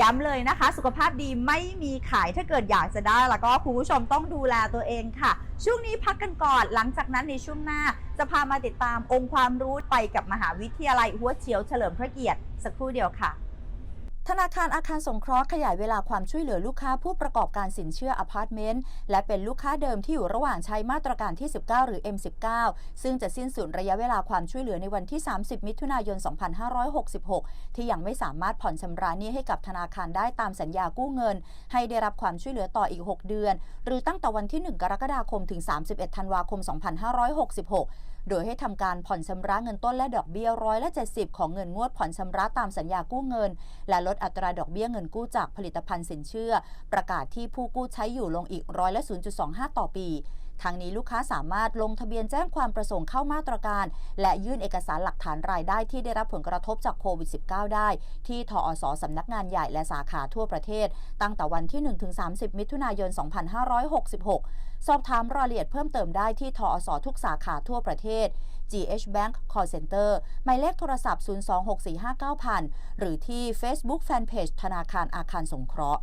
ย้ำเลยนะคะ สุขภาพดีไม่มีขายถ้าเกิดอยากจะได้แล้วก็คุณผู้ชมต้องดูแลตัวเองค่ะ ช่วงนี้พักกันก่อนหลังจากนั้นในช่วงหน้า จะพามาติดตามองค์ความรู้ไปกับมหาวิทยาลัยหัวเฉียวเฉลิมพระเกียรติสักครู่เดียวค่ะ ธนาคารอาคารสงเคราะห์ขยายเวลาความช่วยเหลือลูกค้าผู้ประกอบการสินเชื่ออพาร์ตเมนต์และเป็นลูกค้าเดิมที่อยู่ระหว่างใช้มาตรการที่ 19 หรือ M19 ซึ่งจะสิ้นสุดระยะเวลาความช่วยเหลือในวันที่ 30 มิถุนายน 2566 ที่ยังไม่สามารถผ่อนชำระหนี้ให้กับธนาคารได้ตามสัญญากู้เงิน ให้ได้รับความช่วยเหลือต่ออีก 6 เดือน หรือตั้งแต่วันที่ 1 กรกฎาคมถึง 31 ธันวาคม 2566 โดยให้ทำการผ่อนชำระเงินต้นและดอกเบี้ยร้อยละ70 ของเงินงวดผ่อนชำระตามสัญญากู้เงิน และลดอัตราดอกเบี้ยเงินกู้จากผลิตภัณฑ์สินเชื่อ ประกาศที่ผู้กู้ใช้อยู่ลงอีกร้อยละ 0.25 ต่อปี ทางนี้ลูกค้าสามารถลงทะเบียนแจ้งความประสงค์เข้ามาตรการ และยื่นเอกสารหลักฐานรายได้ที่ได้รับผลกระทบจากโควิด -19 ได้ ที่ทอสสำนักงานใหญ่และสาขาทั่วประเทศ ตั้งแต่วันที่ 1-30 มิถุนายน 2566 สอบถามรายละเอียดเพิ่มเติมได้ที่ทอสทุกสาขาทั่วประเทศ GH Bank Call Center หมายเลขโทรศัพท์ 026459000 หรือที่ Facebook Fanpage ธนาคารอาคารสงเคราะห์